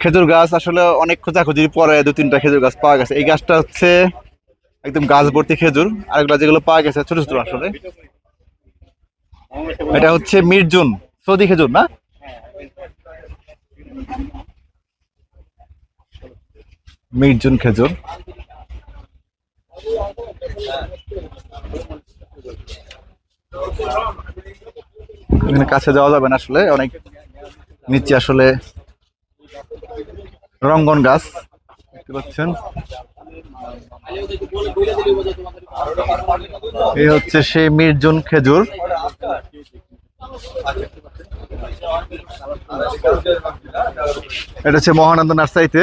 খেজুর গাছ আসলে অনেক খোঁজাখুঁজির পরে দু তিনটা খেজুর গাছ পাওয়া গেছে। এই গাছটা হচ্ছে একদম গাছ ভর্তি খেজুর আরেকগুলো যেগুলো পাওয়া গেছে ছোট ছোট আসলে। এটা হচ্ছে মির্জুন, সৌদি খেজুর না? মির্জুন খেজুর। এখানে কাছে যাওয়া যাবে না আসলে, অনেক নিচে আসলে রঙ্গন গাছ, দেখতে পাচ্ছেন। এই হচ্ছে সেই মির্জুন খেজুর। এটা হচ্ছে মহানন্দ নার্সারিতে।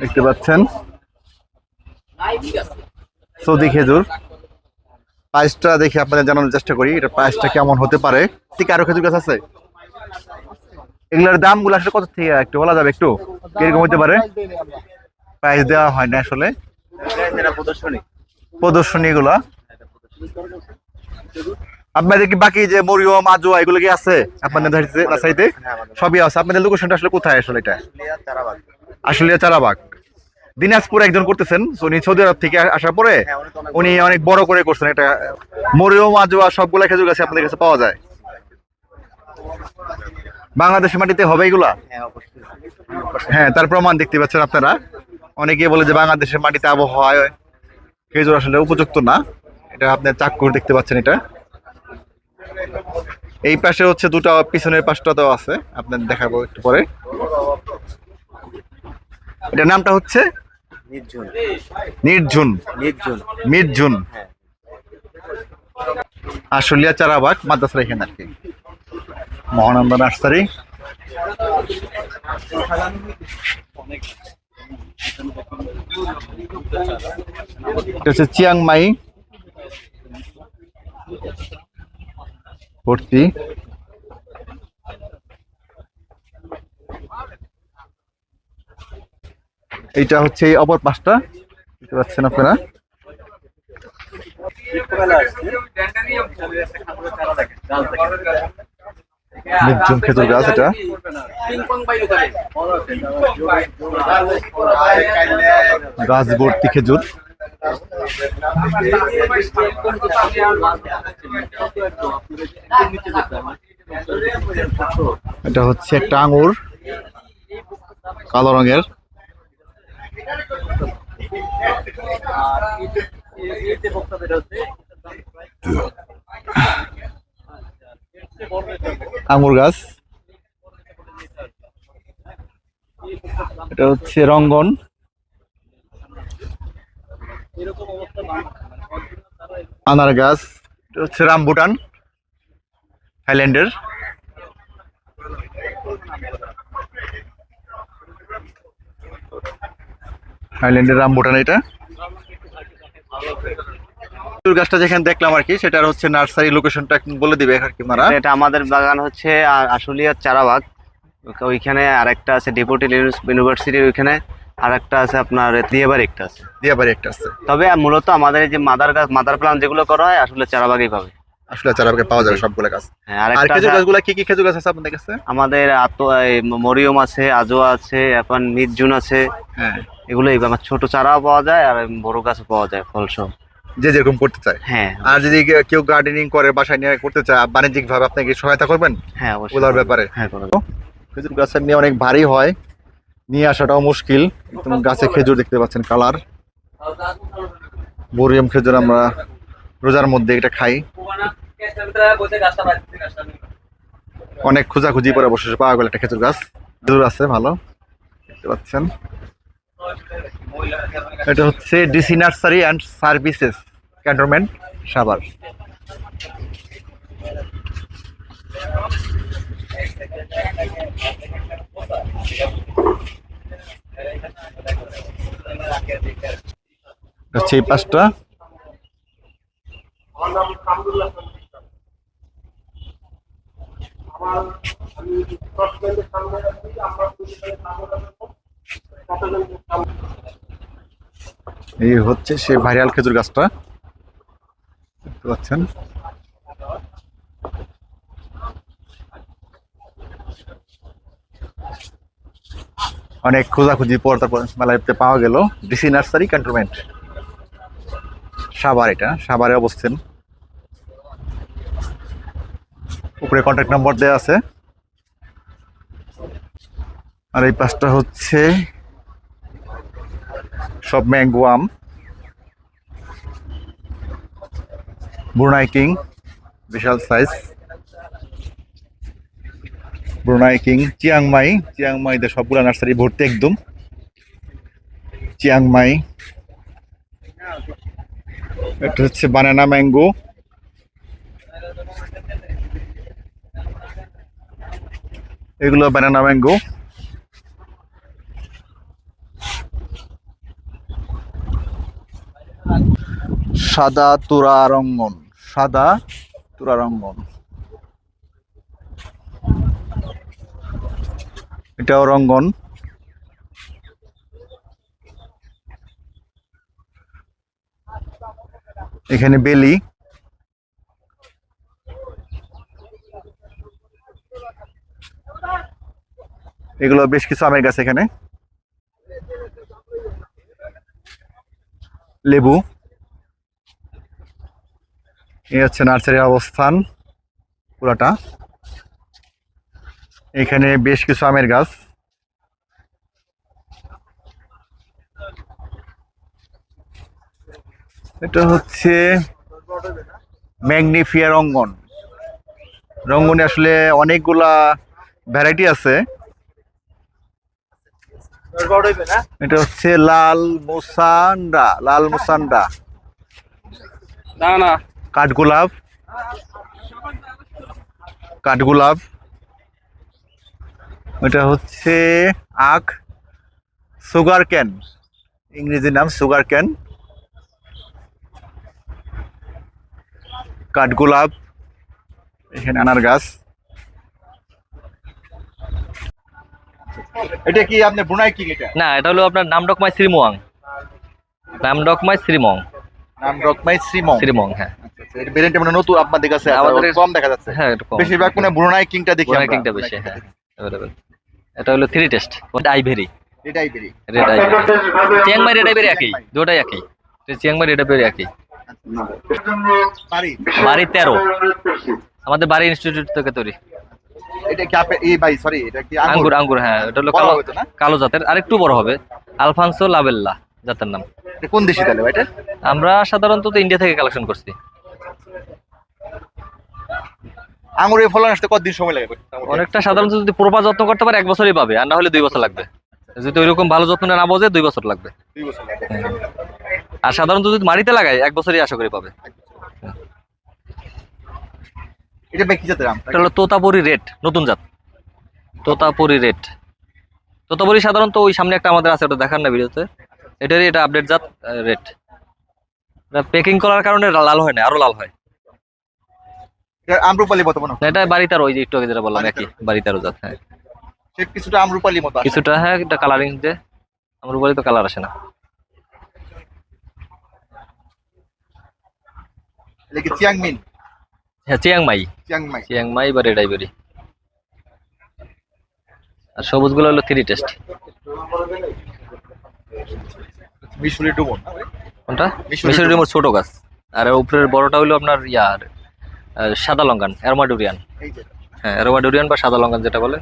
দেখতে পাচ্ছেন। সৌদি খেজুর। প্রাইসটা দেখে আপনাদের জানানোর চেষ্টা করি, এটা প্রাইসটা কেমন হতে পারে। ঠিক আরও খেজুর গাছ আছে? এগুলোর দামগুলো আসলে কত থেকে একটু বলা যাবে একটু? কীরকম হতে পারে? প্রাইস দেওয়া হয় না আসলে। প্রদর্শনী গুলা আপনাদের কি বাকি যে মরিয়ম আজুয়া এগুলো কি আছে আপনাদের নার্সারিতে- নার্সারিতে সবই আছে। আপনাদের লোকেশনটা আসলে কোথায় আসলে এটা? আসলে চারাবাগ দিনাজপুর একজন করতেছেন উনি সৌদি আরব থেকে আসার পরে উনি অনেক বড়। করে করছেন। এটা মরিয়ম আজুয়া সবগুলা খেজুর গাছে আপনাদের কাছে পাওয়া যায়। বাংলাদেশের মাটিতে হবে এগুলা? হ্যাঁ তার প্রমাণ দেখতে পাচ্ছেন আপনারা। অনেকে বলে যে বাংলাদেশের মাটিতে আবহাওয়ায় খেজুর আসলে উপযুক্ত না। এটা আপনার চাক্কুর দেখতে পাচ্ছেন এটা। এই পাশে হচ্ছে দুটো পিছনের পাশটাতেও আছে। আপনার দেখাবো একটু পরে। এটার নামটা হচ্ছে? নির্ঝুন। নির্জুন মির্ঝুন। আশুলিয়া চারাবাগ মাদ্রাসার এখানে আর কি। মহানন্দ নার্সারি। হচ্ছে চিয়াংমাই। ভর্তি। এইটা হচ্ছে এই অপর পাশটা। দেখতে পাচ্ছেন আপনারা? নির্জন খেজুর গাছ এটা? গাছ ভর্তি খেজুর। এটা হচ্ছে একটা আঙুর কালো রঙের। আঙুর গাছ। এটা হচ্ছে রঙ্গন। আনার গাছ। এটা হচ্ছে রামবুটান থাইল্যান্ডের থাইল্যান্ডের রামবুটান এটা। খেজুর গাছটা যেখানে দেখলাম আর কি সেটার হচ্ছে নার্সারি লোকেশনটা বলে দিবে আর কি মারা। এটা আমাদের বাগান হচ্ছে আশুলিয়ার চারাবাগ। ওইখা- ওইখানে আরেকটা আছে ডেপুটি ইউনিভার্সিটির ওইখানে আরেকটা আছে আপনার দিয়াবাড়ি একটা আছে। দিয়া বাড়ি একটা আছে। তবে মূলত আমাদের যে মাদার গাছ মাদার প্লান্ট যেগুলো করা হয় আসলে চারাবাগই পাবে। আসলে চারাবাগে পাওয়া যাবে সবগুলো গাছ। হ্যাঁ আর খেজুর গাছগুলো কি কি খেজুর গাছ আছে আপনাদের কাছে? আমাদের মরিয়ম আছে আজোয়া আছে এখন মির্জুন আছে। হ্যাঁ। এগুলো আমার ছোট চারাও পাওয়া যায় আর বড় গাছও পাওয়া যায় ফল সহ যে যেরকম করতে চায়। হ্যাঁ আর যদি কেউ গার্ডেনিং করে বাসায় নিয়ে করতে চায় বাণিজ্যিক ভাবে আপনাকে সহায়তা করবেন? হ্যাঁ অবশ্যই ব্যাপারে। হ্যাঁ খেজুর গাছের নিয়ে অনেক ভারী হয়। নিয়ে আসাটাও মুশকিল। একদম গাছে খেজুর দেখতে পাচ্ছেন কালার। বরিয়াম খেজুর আমরা রোজার মধ্যে এটা খাই। অনেক খোঁজাখুঁজি পরে অবশেষে পাওয়া গেল একটা খেজুর গাছ। খেজুর আছে ভালো। দেখতে পাচ্ছেন। এটা হচ্ছে DC nursery and services cantonment এটা হচ্ছে এই পাঁচটা এই হচ্ছে সে ভাইরাল খেজুর গাছটা। দেখতে পাচ্ছেন? অনেক খোঁজাখুঁজি পর তারপর মেলাতে পাওয়া গেল। DC nursery cantonment. সাভার এটা, সাভারে অবস্থান। উপরে কন্ট্যাক্ট নম্বর দেওয়া আছে। আর এই পাশটা হচ্ছে সব ম্যাঙ্গো আম ব্রুনাই কিং বিশাল size Brunei king Chiang Mai চিয়াংমাইতে সবগুলো নার্সারি ভর্তি একদম। চিয়াংমাই এটা হচ্ছে বানানা ম্যাঙ্গো এগুলো বানানা ম্যাঙ্গো সাদা তুরা রঙ্গন সাদা তুরা রঙ্গন এটাও রঙ্গন। এখানে বেলি। এগুলো বেশ কিছু আমের গাছ এখানে। লেবু। এই হচ্ছে নার্সারির অবস্থান পুরাটা। এখানে বেশ কিছু আমের গাছ। এটা হচ্ছে ম্যাগনিফিয়া রঙ্গন রঙ্গনে আসলে অনেকগুলা ভ্যারাইটি আছে। এটা হচ্ছে লাল মুসান্ডা লাল মুসান্ডা। না না। কাঠগোলাপ কাঠগোলাপ এটা হচ্ছে আখ। সুগার ক্যান ইংরেজি নাম সুগার ক্যান কাঠগোলাপ এখানে আনার গাছ এটা কি আপনি বুনাই কি এটা? না এটা হলো আপনার নামডকমাই শ্রীমোয়াং। নামডকমাই শ্রীমং নাম রকমাই শ্রীমং শ্রীমং হ্যাঁ। এটা ভেরিয়েন্ট মানে নতুন আপনাদের কাছে আমাদের কম দেখা যাচ্ছে। হ্যাঁ এরকম বেশিরভাগ মানে ব্রুনাই কিংটা দেখি আমরা। কিংটা বেশি হ্যাঁ অ্যাভেলেবল এটা হলো থ্রি টেস্ট ওটা আইভেরি এটাই বেরি red ivory Chiang Mai red ivory একই দুটাই একই। চিয়াংমাই রেড আইভেরি একই। পারি বাড়ি? তেরো। আমাদের বাড়ি ইনস্টিটিউট থেকে তৈরি। এটা কি আপে এই ভাই সরি এটা কি আঙ্গুর? আঙ্গুর হ্যাঁ এটা হলো কালো? কালো জাতের। আরেকটু বড় হবে। আলফানসো লাবেল্লা জাতের নাম। কোন দেশি তাহলে ভাই এটা? আমরা সাধারণত ইন্ডিয়া থেকে কালেকশন করছি। আঙ্গুরের ফলন আসতে কতদিন সময় লাগে? অনেকটা সাধারণত যদি প্রপা যত্ন করতে পারে এক বছরই পাবে আর না হলে দুই বছর লাগবে। যদি ওইরকম ভালো যত্ন না বোঝে দুই বছর লাগবে। আর সাধারণত যদি মাটিতে লাগায় এক বছরই আশা করি পাবে। এটা ভাই কি জাতের আম? এটা হলো তোতাপুরি রেট নতুন জাত। তোতাপুরি রেট তোতাপুরি সাধারণত ওই সামনে একটা আমাদের আছে ওটা দেখার না ভিডিওতে। এটারই এটা আপডেট জাত রেট প্যাকিং করার কারণে লাল হয় না আরও লাল হয়। এটা আমরুপালি মতো মনে এটা বাড়িতে ওই যে একটু আগে যেটা বললাম একই বাড়িতে আরও জাত হ্যাঁ। কিছুটা আমরুপালি মতো কিছুটা হ্যাঁ কালারিং যে তো কালার আসে না। চিয়াংমিন? হ্যাঁ Chiang Mai Chiang Mai Chiang Mai বা রেড আইভেরি। আর সবুজগুলো হলো থ্রি টেস্ট মিশরি ডুমন কোনটা? মিশরি ডুমুর। ডুমুর ছোট গাছ। আর উপরের বড়টা হলো আপনার ইয়ার সাদা লঙ্কান অ্যারোমাডুরিয়ান হ্যাঁ অ্যারোমাডুরিয়ান বা সাদা লঙ্কান যেটা বলে।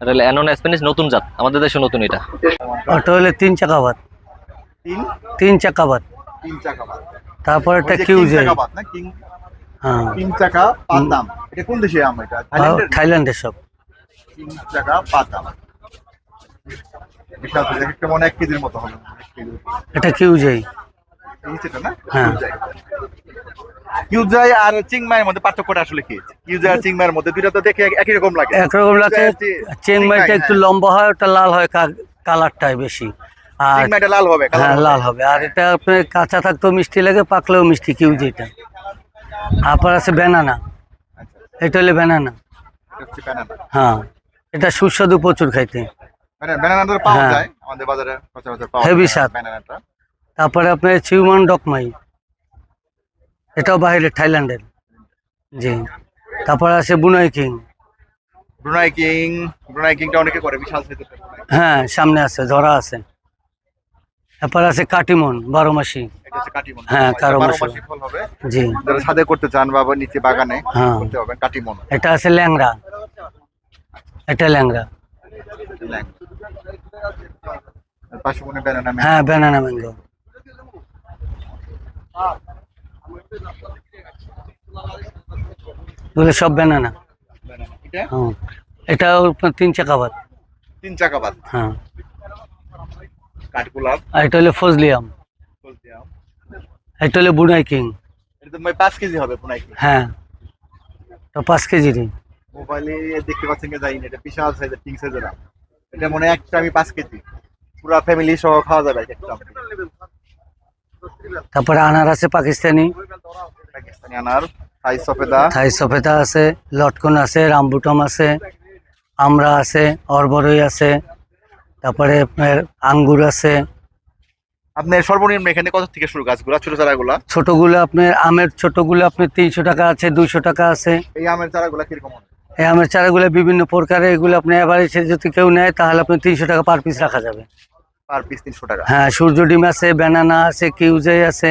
এটা হলো অ্যানোন স্প্যানিশ নতুন জাত। আমাদের দেশে নতুন এটা। ওটা হলে তিন চাকা ভাত। তিন? তিন চাকা ভাত। তিন চাকা বাদ তারপর একটা ওই তিন চাকা পাতাম। এটা কোন দেশে আম এটা? থাইল্যান্ডের? সব। তিন চাকা পাতাম। বিশাল একটা মনে এক কেজির মতো হবে। এটা কিউ যাই হ্যাঁ। কিউজাই। আর চিংমাইয়ের মধ্যে পার্থক্যটা আসলে কি? কিউজাই আর চিংমাইয়ের মধ্যে দুইটা তো দেখে এক- একই রকম লাগে। একরকম লাগে। কিউজাই চেংমাইটা একটু হ্যাঁ। লম্বা হয় ওটা লাল হয় কালারটাই বেশি। আর লাল হবে হ্যাঁ। লাল হবে। আর এটা আপনার কাঁচা থাকতেও মিষ্টি লাগে পাকলেও মিষ্টি কিউ যেটা আপনার আছে ব্যানানা এটা হলে ব্যানানা banana। হ্যাঁ এটা সুস্বাদু প্রচুর খাইতে। মানে হ্যাঁ। স্বাদ। তারপরে আপনার চিউমান ডকমাই এটাও বাইরে থাইল্যান্ডের। জি। তারপরে আছে Brunei king Brunei king Brunei কিংটা অনেকে করে বিশাল হ্যাঁ সামনে আছে ধরা আছে। এরপর আছে কাটিমন বারো মাসি। হ্যাঁ, কারও মাসি। মাসি ফল হবে। জি। যারা ছাদে করতে চান বা নিচে বাগানে হ্যাঁ। করতে হবে কাটিমন। এটা আছে ল্যাংড়া। এটা ল্যাংড়া। পাশে মনে ব্যানানা হ্যাঁ ব্যানানা ম্যাঙ্গো সব ব্যানানা এটা? হ্যাঁ। তিন চাকা ভাত তিন চাকা বাদ হ্যাঁ। কাঠগোলাপ। আর এটা হলো ফজলিয়াম। হলদিয়াম এটা হলো বুনাই কিং। এটা তো মানে পাঁচ কেজি হবে পুনাই হ্যাঁ। তো পাঁচ কেজিরই। মোবাইলে দেখতে পাচ্ছেন কি জানি না এটা বিশাল সাইজের কিং সাইজের আম। এটা মনে হয় একটা আমি পাঁচ কেজি। পুরো ফ্যামিলি সহ খাওয়া যাবে একটা তারপরে আনার আছে পাকিস্তানি। পাকিস্তানি আনার থাই সফেদা থাই সফেদা আছে লটকন আছে রামবুটম আছে আমরা আছে অরবরই আছে। তারপরে আপনার আঙ্গুর আছে। আপনার সর্বনিম্ন এখানে কত থেকে শুরু গাছগুলা ছোট চারাগুলা? ছোটগুলো আপনার আমের ছোটগুলো আপনার তিনশো টাকা আছে দুইশো টাকা আছে। এই আমের চারাগুলা কীরকম এই আমের চারাগুলো বিভিন্ন প্রকারের এগুলো আপনি এভারেজে যদি কেউ নেয় তাহলে আপনি তিনশো টাকা পার পিস রাখা যাবে। পার পিস তিনশো টাকা। হ্যাঁ সূর্য ডিম আছে ব্যানানা আছে কিউজাই আছে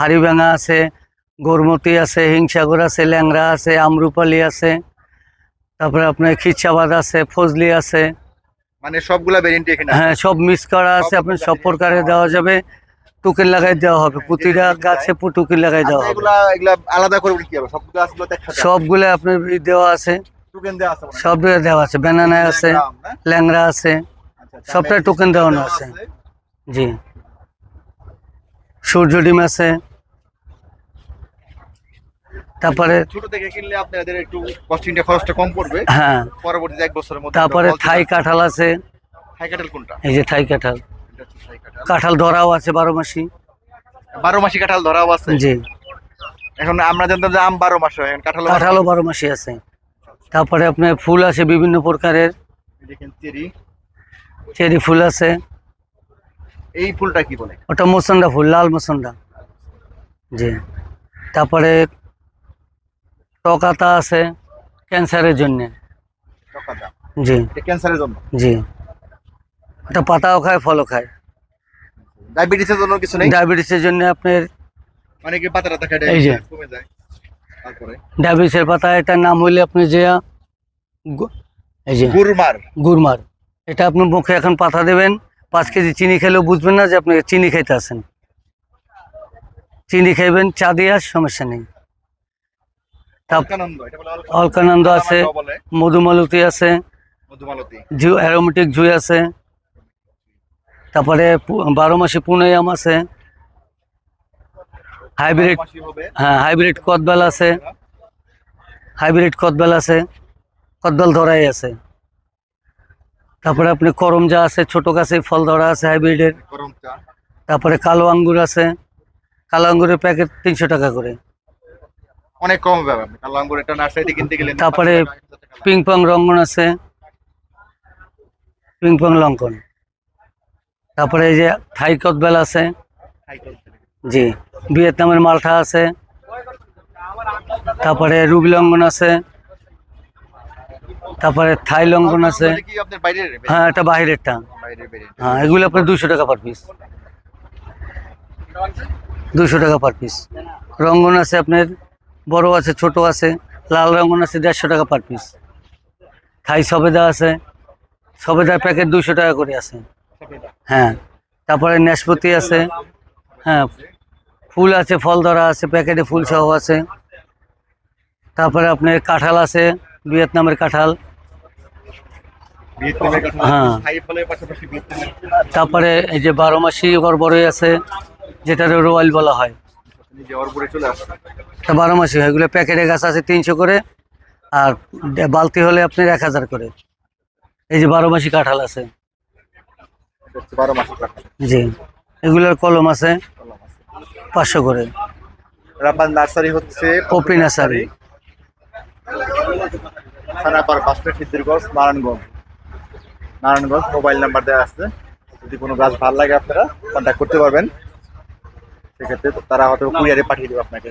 হাড়িভাঙা আছে গোরমতি আছে হিংসাগর আছে ল্যাংরা আছে আমরুপালি আছে। তারপরে আপনার খিচ্ছাবাদ আছে ফজলি আছে। মানে সবগুলা ভেরিয়েন্ট এখানে হ্যাঁ সব মিক্স করা আছে আপনার সব প্রকারে দেওয়া যাবে টুকেন লাগাই দেওয়া হবে প্রতিটা গাছে টুকেন লাগাই দেওয়া হবে। এগুলা আলাদা করে কি হবে? সব গাছগুলো তো একসাথে সবগুলো আপনার দেওয়া আছে। টোকেন দেওয়া আছে সব দেওয়া আছে। ব্যানানা আছে? ল্যাংড়া আছে আচ্ছা, আচ্ছা, সবটাই টোকেন দেওয়ানো আছে। জি। সূর্য ডিম আছে। তারপরে ছোট থেকে কিনলে আপনাদের একটু কস্টিংটা খরচটা কম পড়বে। হ্যাঁ। পরবর্তীতে এক বছরের মধ্যে তারপরে থাই কাঁঠাল আছে। থাই কাঁঠাল কোনটা? এই যে থাই কাঁঠাল। থাই কাঁঠাল। কাঁঠাল ধরাও আছে বারো মাসি। বারো মাসি কাঁঠাল ধরাও আছে? জি। এখন আমরা জানতাম যে আম বারো মাস হয় কাঁঠাল কাঁঠালও বারো মাসি। আছে। তারপরে আপনার ফুল আছে বিভিন্ন প্রকারের। দেখেন চেরি। চেরি ফুল আছে। এই ফুলটা কি বলে? ওটা মোসন্ডা ফুল লাল মোসন্ডা। জি। তারপরে টকাতা আছে ক্যান্সারের জন্য। জি। এটা ক্যান্সারের জন্য? জি। ওটা পাতাও খায় ফলও খায়। ডায়াবেটিসের জন্য কিছু নেই? ডায়াবেটিসের জন্য আপনার অনেকে পাতা টাতা খায় এই যে। কমে যায়। তারপরে? ডায়াবেটিসের পাতা এটার নাম হইলে আপনি যে এই যে গুরমার। গুড়মার এটা আপনি মুখে এখন পাতা দেবেন পাঁচ কেজি চিনি খেলেও বুঝবেন না যে আপনি চিনি খাইতে আছেন। চিনি খাইবেন চা দিয়ে আর সমস্যা নেই। অলকানন্দ। অলকানন্দ আছে মধুমালতি আছে জু অ্যারোমেটিক জুই আছে। তারপরে বারো মাসে পুনেয়াম আছে। হাইব্রিড হ্যাঁ হাইব্রিড কদবেল আছে। হাইব্রিড কদবেল আছে। কদবেল ধরাই আছে। তারপরে আপনি করমজা আছে ছোট গাছে ফল ধরা আছে হাইব্রিডের। তারপরে কালো আঙ্গুর আছে। কালো আঙ্গুরের প্যাকেট তিনশো টাকা করে। অনেক কম হবে আপনি আঙ্গুর একটা নার্সারিতে কিনতে গেলে তারপরে পিং পং রঙ্গন আছে। পিং পং লঙ্কন। তারপরে এই যে থাই কদবেল আছে। জি ভিয়েতনামের মালটা আছে। তারপরে রুবি লঙ্ঘন আছে। তারপরে থাই লঙ্ঘন আছে। হ্যাঁ এটা বাহিরেরটা হ্যাঁ এগুলো আপনার দুশো টাকা পার পিস দুশো টাকা পার পিস রঙ্গন আছে আপনার বড় আছে ছোট আছে লাল রঙ্গন আছে দেড়শো টাকা পার পিস থাই সবেদা আছে সবেদার প্যাকেট দুশো টাকা করে আছে। হ্যাঁ তারপরে নাশপাতি আছে হ্যাঁ ফুল আছে ফল ধরা আছে প্যাকেটে ফুল সহ আছে। তারপরে আপনার কাঁঠাল আছে ভিয়েতনামের কাঁঠাল। হ্যাঁ। তারপরে এই যে বারো মাসি বড়ই আছে যেটা রোয়াল বলা হয়। চলে বারো মাসি হয় এগুলো প্যাকেটে গাছ আছে তিনশো করে আর বালতি হলে আপনার এক হাজার করে। এই যে বারো মাসি কাঁঠাল আছে। বারো মাসের কাঁঠাল। জি এগুলোর কলম আছে পাঁচশো করে। রাব্বান নার্সারি হচ্ছে Poppy nursery. Thanapar Baspet Siddhirganj Narayanganj. Narayanganj mobile number দেওয়া আছে। যদি কোনো গাছ ভালো লাগে আপনারা কন্ট্যাক্ট করতে পারবেন। সেক্ষেত্রে তারা হয়তো কুরিয়ারে পাঠিয়ে দেবে আপনাকে।